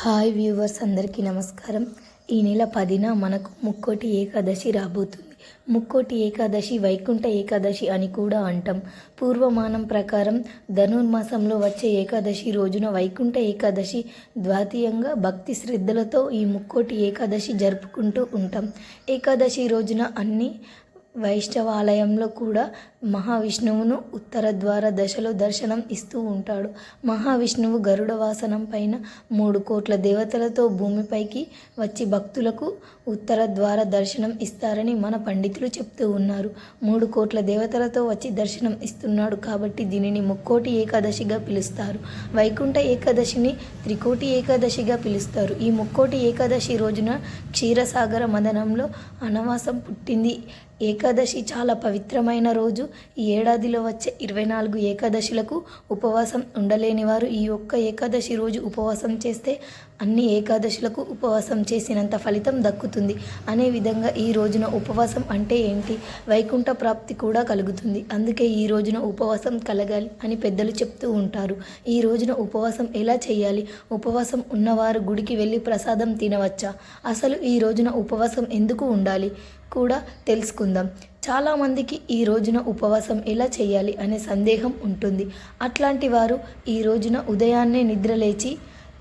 Hi viewers అందరికీ నమస్కారం. ఈ నెల పదిన మనకు ముక్కోటి ఏకాదశి రాబోతుంది. ముక్కోటి ఏకాదశి వైకుంఠ ఏకాదశి అని కూడా అంటాం. పూర్వమానం ప్రకారం ధనుర్మాసంలో వచ్చే ఏకాదశి రోజున వైకుంఠ ఏకాదశి ద్వితీయంగా భక్తి శ్రద్ధలతో ఈ ముక్కోటి ఏకాదశి జరుపుకుంటూ ఉంటాం. ఏకాదశి రోజున అన్ని వైష్ణవాలయంలో కూడా మహావిష్ణువును ఉత్తర ద్వార దశలో దర్శనం ఇస్తూ ఉంటాడు. మహావిష్ణువు గరుడ వాసనం పైన మూడు కోట్ల దేవతలతో భూమిపైకి వచ్చి భక్తులకు ఉత్తర ద్వార దర్శనం ఇస్తారని మన పండితులు చెప్తూ ఉన్నారు. మూడు కోట్ల దేవతలతో వచ్చి దర్శనం ఇస్తున్నాడు కాబట్టి దీనిని ముక్కోటి ఏకాదశిగా పిలుస్తారు. వైకుంఠ ఏకాదశిని త్రికోటి ఏకాదశిగా పిలుస్తారు. ఈ ముక్కోటి ఏకాదశి రోజున క్షీరసాగర మదనంలో అనవాసం పుట్టింది. ఏకాదశి చాలా పవిత్రమైన రోజు. ఈ ఏడాదిలో వచ్చే ఇరవై నాలుగు ఏకాదశులకు ఉపవాసం ఉండలేని వారు ఈ ఒక్క ఏకాదశి రోజు ఉపవాసం చేస్తే అన్ని ఏకాదశులకు ఉపవాసం చేసినంత ఫలితం దక్కుతుంది. అనే విధంగా ఈ రోజున ఉపవాసం అంటే ఏంటి? వైకుంఠ ప్రాప్తి కూడా కలుగుతుంది. అందుకే ఈ రోజున ఉపవాసం కలగాలి అని పెద్దలు చెప్తూ ఉంటారు. ఈ రోజున ఉపవాసం ఎలా చేయాలి? ఉపవాసం ఉన్నవారు గుడికి వెళ్ళి ప్రసాదం తినవచ్చా? అసలు ఈ రోజున ఉపవాసం ఎందుకు ఉండాలి? కూడా తెలుసుకుందాం. చాలామందికి ఈ రోజున ఉపవాసం ఎలా చేయాలి అనే సందేహం ఉంటుంది. అట్లాంటి వారు ఈ రోజున ఉదయాన్నే నిద్రలేచి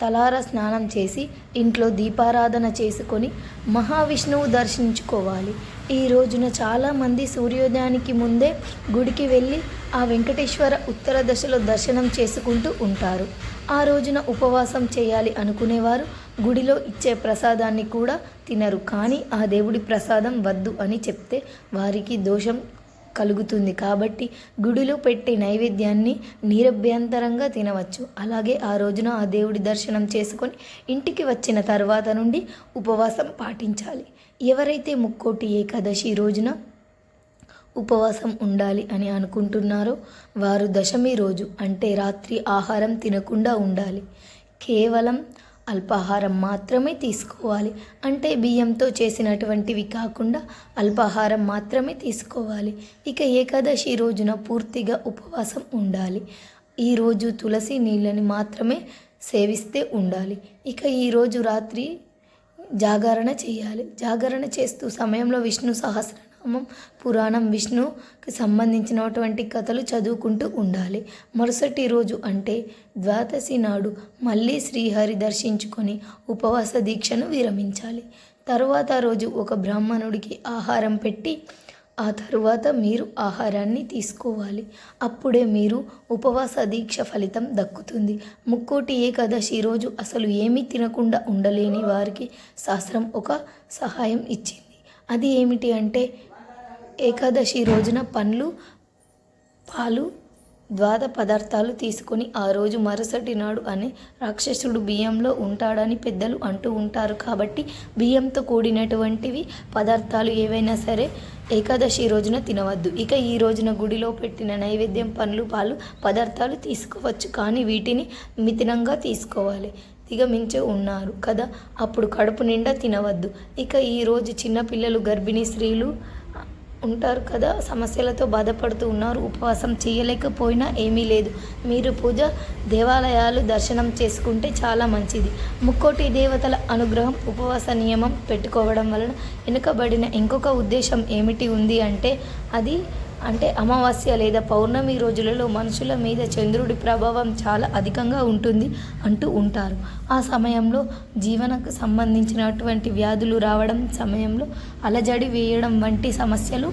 తలార స్నానం చేసి ఇంట్లో దీపారాధన చేసుకొని మహావిష్ణువు దర్శించుకోవాలి. ఈ రోజున చాలామంది సూర్యోదయానికి ముందే గుడికి వెళ్ళి ఆ వెంకటేశ్వర ఉత్తర దశలో దర్శనం చేసుకుంటూ ఉంటారు. ఆ రోజున ఉపవాసం చేయాలి అనుకునేవారు. గుడిలో ఇచ్చే ప్రసాదాన్ని కూడా తినరు. కానీ ఆ దేవుడి ప్రసాదం వద్దు అని చెప్తే వారికి దోషం కలుగుతుంది. కాబట్టి గుడిలో పెట్టే నైవేద్యాన్ని నిరభ్యంతరంగా తినవచ్చు. అలాగే ఆ రోజున ఆ దేవుడి దర్శనం చేసుకొని ఇంటికి వచ్చిన తర్వాత నుండి ఉపవాసం పాటించాలి. ఎవరైతే ముక్కోటి ఏకాదశి రోజున ఉపవాసం ఉండాలి అని అనుకుంటున్నారో వారు దశమి రోజు అంటే రాత్రి ఆహారం తినకుండా ఉండాలి. కేవలం అల్పాహారం మాత్రమే తీసుకోవాలి. అంటే బియ్యంతో చేసినటువంటివి కాకుండా అల్పాహారం మాత్రమే తీసుకోవాలి. ఇక ఏకాదశి రోజున పూర్తిగా ఉపవాసం ఉండాలి. ఈరోజు తులసి నీళ్ళని మాత్రమే సేవిస్తే ఉండాలి. ఇక ఈరోజు రాత్రి జాగరణ చేయాలి. జాగరణ చేస్తూ సమయంలో విష్ణు సహస్రనామం పురాణం విష్ణుకి సంబంధించినటువంటి కథలు చదువుకుంటూ ఉండాలి. మరుసటి రోజు అంటే ద్వాదశి నాడు మళ్ళీ శ్రీహరి దర్శించుకొని ఉపవాస దీక్షను విరమించాలి. తరువాత రోజు ఒక బ్రాహ్మణుడికి ఆహారం పెట్టి ఆ తరువాత మీరు ఆహారాన్ని తీసుకోవాలి. అప్పుడే మీరు ఉపవాస దీక్ష ఫలితం దక్కుతుంది. ముక్కోటి ఏకాదశి రోజు అసలు ఏమీ తినకుండా ఉండలేని వారికి శాస్త్రం ఒక సహాయం ఇచ్చింది. అది ఏమిటి అంటే ఏకాదశి రోజున పండ్లు పాలు ద్వాద పదార్థాలు తీసుకొని ఆ రోజు మరుసటి నాడు అనే రాక్షసుడు బియ్యంలో ఉంటాడని పెద్దలు అంటూ ఉంటారు. కాబట్టి బియ్యంతో కూడినటువంటివి పదార్థాలు ఏవైనా సరే ఏకాదశి రోజున తినవద్దు. ఇక ఈ రోజున గుడిలో పెట్టిన నైవేద్యం పండ్లు పాలు పదార్థాలు తీసుకోవచ్చు. కానీ వీటిని మితినంగా తీసుకోవాలి. దిగమించి ఉన్నారు కదా. అప్పుడు కడుపు నిండా తినవద్దు. ఇక ఈరోజు చిన్నపిల్లలు గర్భిణీ స్త్రీలు ఉంటారు కదా సమస్యలతో బాధపడుతూ ఉన్నారు ఉపవాసం చేయలేకపోయినా ఏమీ లేదు. మీరు పూజ దేవాలయాలు దర్శనం చేసుకుంటే చాలా మంచిది. ముక్కోటి దేవతల అనుగ్రహం ఉపవాస నియమం పెట్టుకోవడం వలన వెనుకబడిన ఇంకొక ఉద్దేశం ఏమిటి ఉంది అంటే అది అంటే అమావాస్య లేదా పౌర్ణమి రోజులలో మనుషుల మీద చంద్రుడి ప్రభావం చాలా అధికంగా ఉంటుంది అంటూ ఉంటారు. ఆ సమయంలో జీవనకు సంబంధించినటువంటి వ్యాధులు రావడం సమయంలో అలజడి వేయడం వంటి సమస్యలు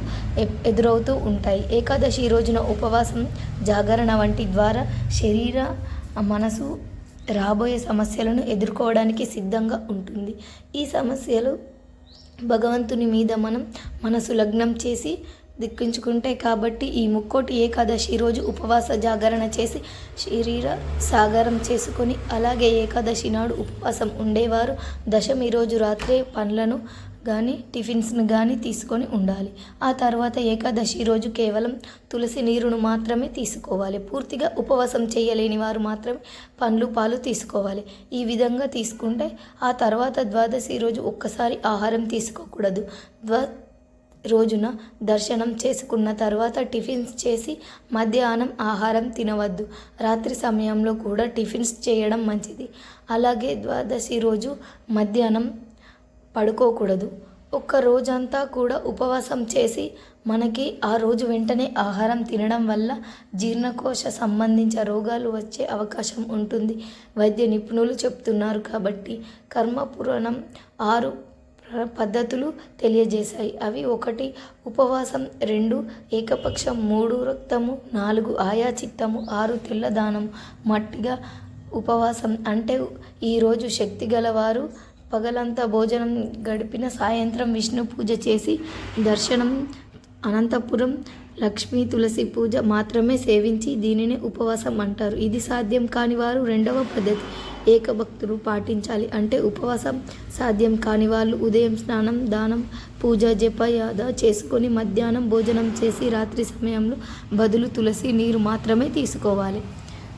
ఎదురవుతూ ఉంటాయి. ఏకాదశి రోజున ఉపవాసం జాగరణ వంటి ద్వారా శరీర మనసు రాబోయే సమస్యలను ఎదుర్కోవడానికి సిద్ధంగా ఉంటుంది. ఈ సమస్యలు భగవంతుని మీద మనం మనసు లగ్నం చేసి దిక్కించుకుంటే కాబట్టి ఈ ముక్కోటి ఏకాదశి రోజు ఉపవాస జాగరణ చేసి శరీర సాగరం చేసుకొని అలాగే ఏకాదశి నాడు ఉపవాసం ఉండేవారు. దశమి రోజు రాత్రే పండ్లను కానీ టిఫిన్స్ను కానీ తీసుకొని ఉండాలి. ఆ తర్వాత ఏకాదశి రోజు కేవలం తులసి నీరును మాత్రమే తీసుకోవాలి. పూర్తిగా ఉపవాసం చేయలేని వారు మాత్రమే పండ్లు పాలు తీసుకోవాలి. ఈ విధంగా తీసుకుంటే ఆ తర్వాత ద్వాదశి రోజు ఒక్కసారి ఆహారం తీసుకోకూడదు. ద్వా రోజున దర్శనం చేసుకున్న తర్వాత టిఫిన్స్ చేసి మధ్యాహ్నం ఆహారం తినవద్దు. రాత్రి సమయంలో కూడా టిఫిన్స్ చేయడం మంచిది. అలాగే ద్వాదశి రోజు మధ్యాహ్నం పడుకోకూడదు. ఒక్క రోజంతా కూడా ఉపవాసం చేసి మనకి ఆ రోజు వెంటనే ఆహారం తినడం వల్ల జీర్ణకోశ సంబంధించిన రోగాలు వచ్చే అవకాశం ఉంటుంది. వైద్య నిపుణులు చెప్తున్నారు కాబట్టి కర్మ పురాణం ఆరు పద్ధతులు తెలియజేశాయి. అవి ఒకటి ఉపవాసం రెండు ఏకపక్షం మూడు రక్తము నాలుగు ఆయా చిత్తము ఆరు తెల్లదానం మట్టిగా ఉపవాసం. అంటే ఈరోజు శక్తి గలవారు పగలంతా భోజనం గడిపిన సాయంత్రం విష్ణు పూజ చేసి దర్శనం అనంతపురం లక్ష్మీ తులసి పూజ మాత్రమే సేవించి దీనిని ఉపవాసం అంటారు. ఇది సాధ్యం కాని వారు రెండవ పద్ధతి. ఏకభక్తులు పాటించాలి. అంటే ఉపవాసం సాధ్యం కాని వాళ్ళు ఉదయం స్నానం దానం పూజ జప యాద చేసుకొని మధ్యాహ్నం భోజనం చేసి రాత్రి సమయంలో బదులు తులసి నీరు మాత్రమే తీసుకోవాలి.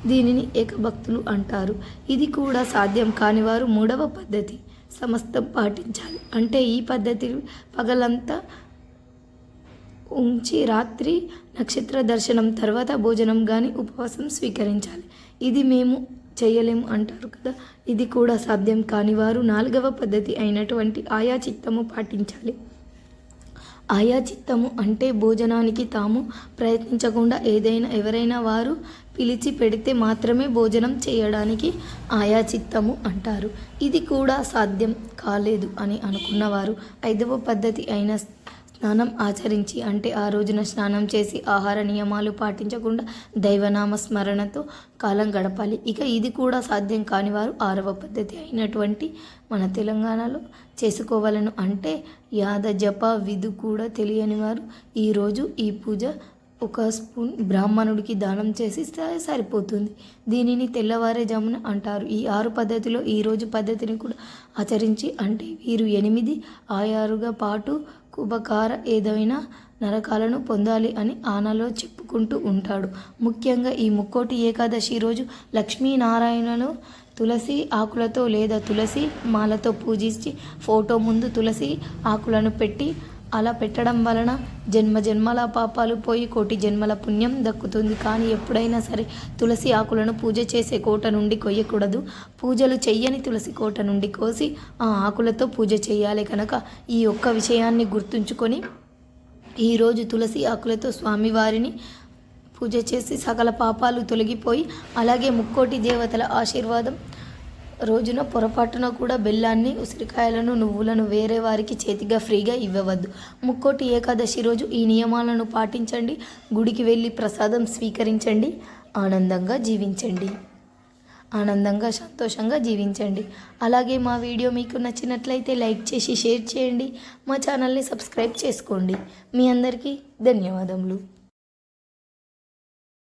దీనిని ఏకభక్తులు అంటారు. ఇది కూడా సాధ్యం కానివారు మూడవ పద్ధతి. సమస్తం పాటించాలి. అంటే ఈ పద్ధతి పగలంతా ఉంచి రాత్రి నక్షత్ర దర్శనం తర్వాత భోజనం కానీ ఉపవాసం స్వీకరించాలి. ఇది మేము చేయలేము అంటారు కదా. ఇది కూడా సాధ్యం కాని వారు నాలుగవ పద్ధతి అయినటువంటి ఆయా చిత్తము పాటించాలి. ఆయా చిత్తము అంటే భోజనానికి తాము ప్రయత్నించకుండా ఏదైనా ఎవరైనా వారు పిలిచి పెడితే మాత్రమే భోజనం చేయడానికి ఆయా చిత్తము అంటారు. ఇది కూడా సాధ్యం కాలేదు అని అనుకున్నవారు ఐదవ పద్ధతి అయిన స్నానం ఆచరించి అంటే ఆ రోజున స్నానం చేసి ఆహార నియమాలు పాటించకుండా దైవనామ స్మరణతో కాలం గడపాలి. ఇక ఇది కూడా సాధ్యం కాని వారు ఆరవ పద్ధతి అయినటువంటి మన తెలంగాణలో చేసుకోవాలను అంటే యాద జప విధు కూడా తెలియని వారు ఈరోజు ఈ పూజ ఒక స్పూన్ బ్రాహ్మణుడికి దానం చేసి సరిపోతుంది. దీనిని తెల్లవారేజామున అంటారు. ఈ ఆరు పద్ధతిలో ఈ రోజు పద్ధతిని కూడా ఆచరించి అంటే వీరు ఎనిమిది ఆయారుగా పాటు కుబకార ఏదైనా నరకాలను పొందాలి అని ఆనలో చెప్పుకుంటూ ఉంటాడు. ముఖ్యంగా ఈ ముక్కోటి ఏకాదశి రోజు లక్ష్మీనారాయణను తులసి ఆకులతో లేదా తులసి మాలతో పూజించి ఫోటో ముందు తులసి ఆకులను పెట్టి అలా పెట్టడం వలన జన్మ జన్మల పాపాలు పోయి కోటి జన్మల పుణ్యం దక్కుతుంది. కానీ ఎప్పుడైనా సరే తులసి ఆకులను పూజ చేసే కోట నుండి కొయ్యకూడదు. పూజలు చెయ్యని తులసి కోట నుండి కోసి ఆ ఆకులతో పూజ చేయాలి కనుక ఈ ఒక్క విషయాన్ని గుర్తుంచుకొని ఈరోజు తులసి ఆకులతో స్వామివారిని పూజ చేసి సకల పాపాలు తొలగిపోయి అలాగే ముక్కోటి దేవతల ఆశీర్వాదం రోజున పొరపాటున కూడా బెల్లాన్ని ఉసిరికాయలను నువ్వులను వేరే వారికి చేతిగా ఫ్రీగా ఇవ్వవద్దు. ముక్కోటి ఏకాదశి రోజు ఈ నియమాలను పాటించండి. గుడికి వెళ్ళి ప్రసాదం స్వీకరించండి. ఆనందంగా జీవించండి. ఆనందంగా సంతోషంగా జీవించండి. అలాగే మా వీడియో మీకు నచ్చినట్లయితే లైక్ చేసి షేర్ చేయండి. మా ఛానల్ని సబ్స్క్రైబ్ చేసుకోండి. మీ అందరికీ ధన్యవాదములు.